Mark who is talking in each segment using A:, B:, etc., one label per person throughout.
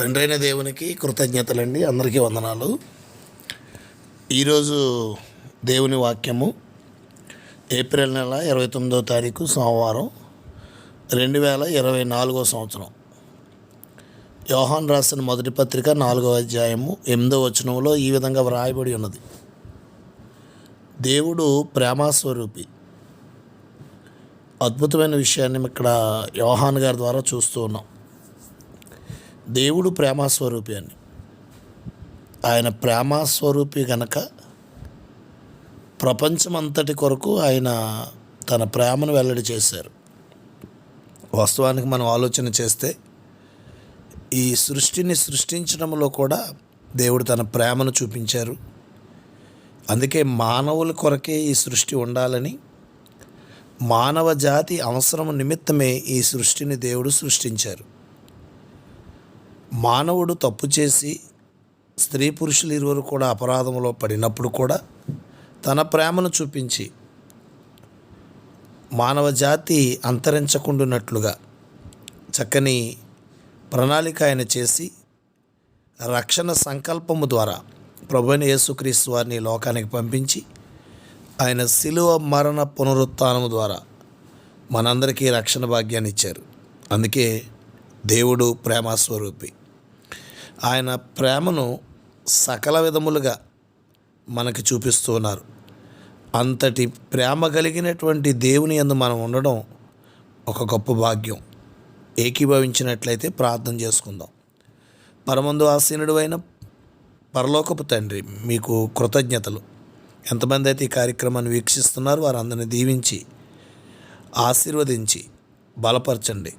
A: తండ్రైన దేవునికి కృతజ్ఞతలండి. అందరికీ వందనాలు. ఈరోజు దేవుని వాక్యము ఏప్రిల్ నెల ఇరవై తొమ్మిదో తారీఖు సోమవారం రెండు వేల ఇరవై నాలుగో సంవత్సరం. యోహాన్ రాసిన మొదటి పత్రిక నాలుగో అధ్యాయము ఎనిమిదో వచనంలో ఈ విధంగా వ్రాయబడి ఉన్నది. దేవుడు ప్రేమాస్వరూపి. అద్భుతమైన విషయాన్ని ఇక్కడ యోహాన్ గారి ద్వారా చూస్తూ ఉన్నాం. దేవుడు ప్రేమస్వరూపి అని ఆయన ప్రేమస్వరూపి గనక ప్రపంచమంతటి కొరకు ఆయన తన ప్రేమను వెల్లడి చేశారు. వాస్తవానికి మనం ఆలోచన చేస్తే ఈ సృష్టిని సృష్టించడంలో కూడా దేవుడు తన ప్రేమను చూపించారు. అందుకే మానవుల కొరకే ఈ సృష్టి ఉండాలని మానవ జాతి అవసరం నిమిత్తమే ఈ సృష్టిని దేవుడు సృష్టించారు. మానవుడు తప్పు చేసి స్త్రీ పురుషులు ఇరువురు కూడా అపరాధంలో పడినప్పుడు కూడా తన ప్రేమను చూపించి మానవ జాతి అంతరించకుండునట్లుగా చక్కని ప్రణాళిక ఆయన చేసి రక్షణ సంకల్పము ద్వారా ప్రభుని యేసుక్రీస్తు వారిని లోకానికి పంపించి ఆయన శిలువ మరణ పునరుత్నము ద్వారా మనందరికీ రక్షణ భాగ్యాన్ని ఇచ్చారు. అందుకే దేవుడు ప్రేమస్వరూపి. ఆయన ప్రేమను సకల విధములుగా మనకి చూపిస్తూ ఉన్నారు. అంతటి ప్రేమ కలిగినటువంటి దేవుని యందు మనం ఉండడం ఒక గొప్ప భాగ్యం. ఏకీభవించినట్లయితే ప్రార్థన చేసుకుందాం. పరమందు ఆసీనుడు అయిన పరలోకపు తండ్రి మీకు కృతజ్ఞతలు. ఎంతమంది అయితే ఈ కార్యక్రమాన్ని వీక్షిస్తున్నారు వారందరిని దీవించి ఆశీర్వదించి బలపరచండి.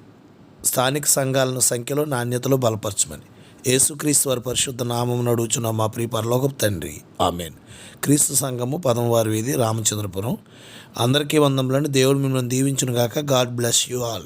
A: స్థానిక సంఘాలను సంఖ్యలో నాణ్యతలో బలపరచమని. యేసుక్రీస్తు వారి పరిశుద్ధ నామం నడుచున్న మా ప్రియ పరలోకపు తండ్రి. ఆమెన్. క్రీస్తు సంఘము పదమవారి వీధి రామచంద్రపురం. అందరికీ వందములను దేవుడు మిమ్మల్ని దీవించునుగాక. God bless you all.